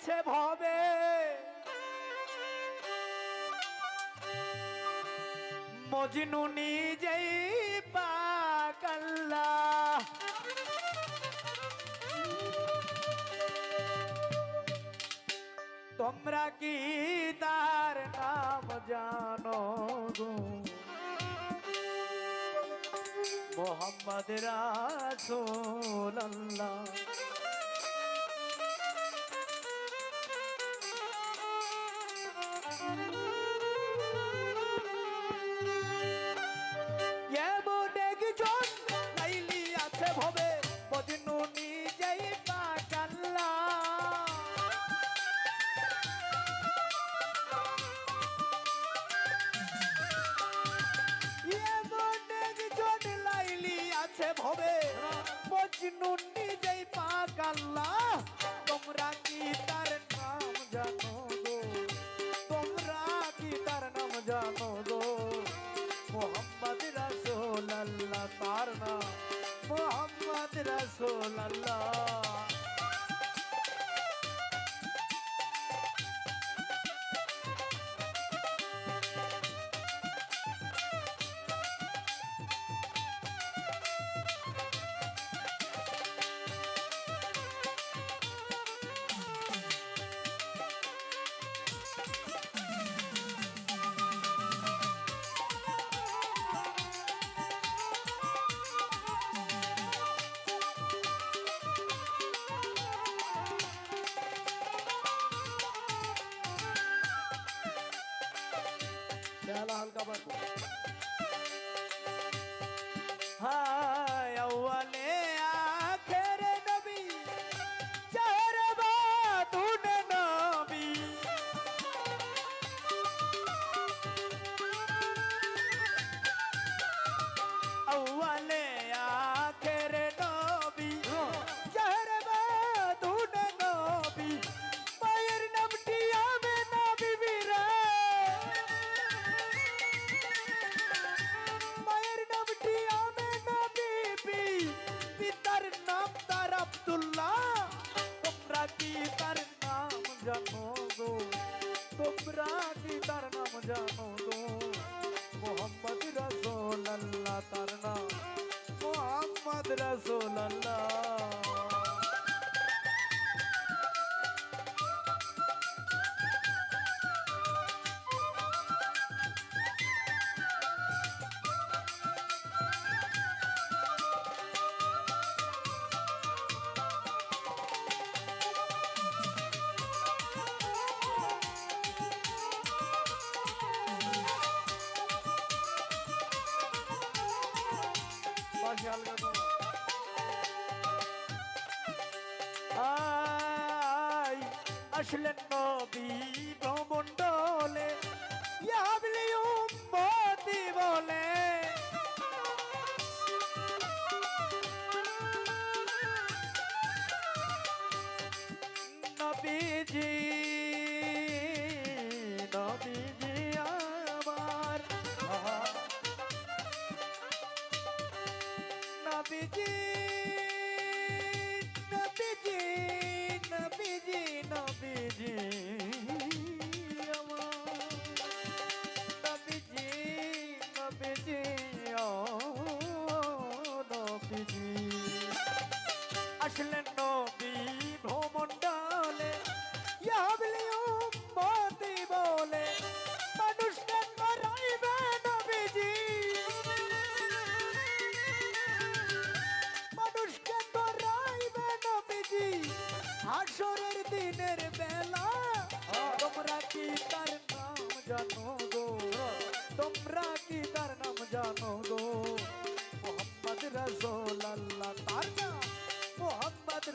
গেছে ভবে। মজনু নিজেই পাকাল্লা তোমরা কি তার নাম জানো গো? মোহাম্মদ রাসূল Jalan kawan. রসুল Gracias, Algarve. আসলেন নবী ভ্রমণ্ডলে ইয়াবলি উম্মতি বলে। নবীজি নবীজি আমার। নবীজি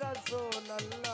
রসোল্লা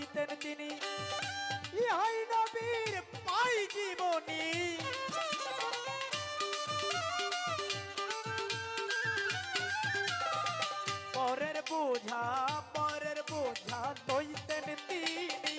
দিতেন তিনি। ইহাই নবীর পাই জীবনী। পরের বোঝা পরের বোঝা দইতেন তিনি।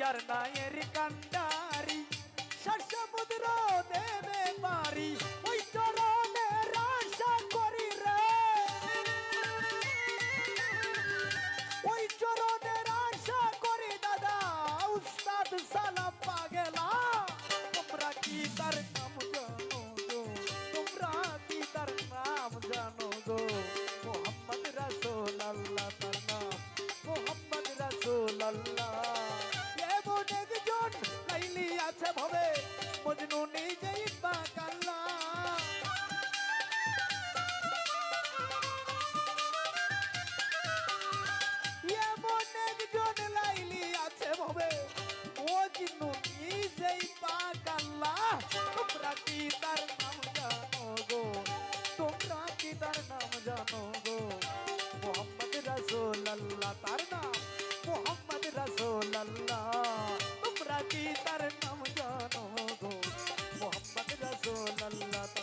যার নায়ের কান্ডারি সরসমুদ্র দেবে পারি, ওই চরণের আশা করি রে ওই চরণের আশা করি দাদা, উস্তাদ সালাম আছে ভাবে মজনু নি তার নাম জানো গো মোহাম্মদ রসুল্লাহ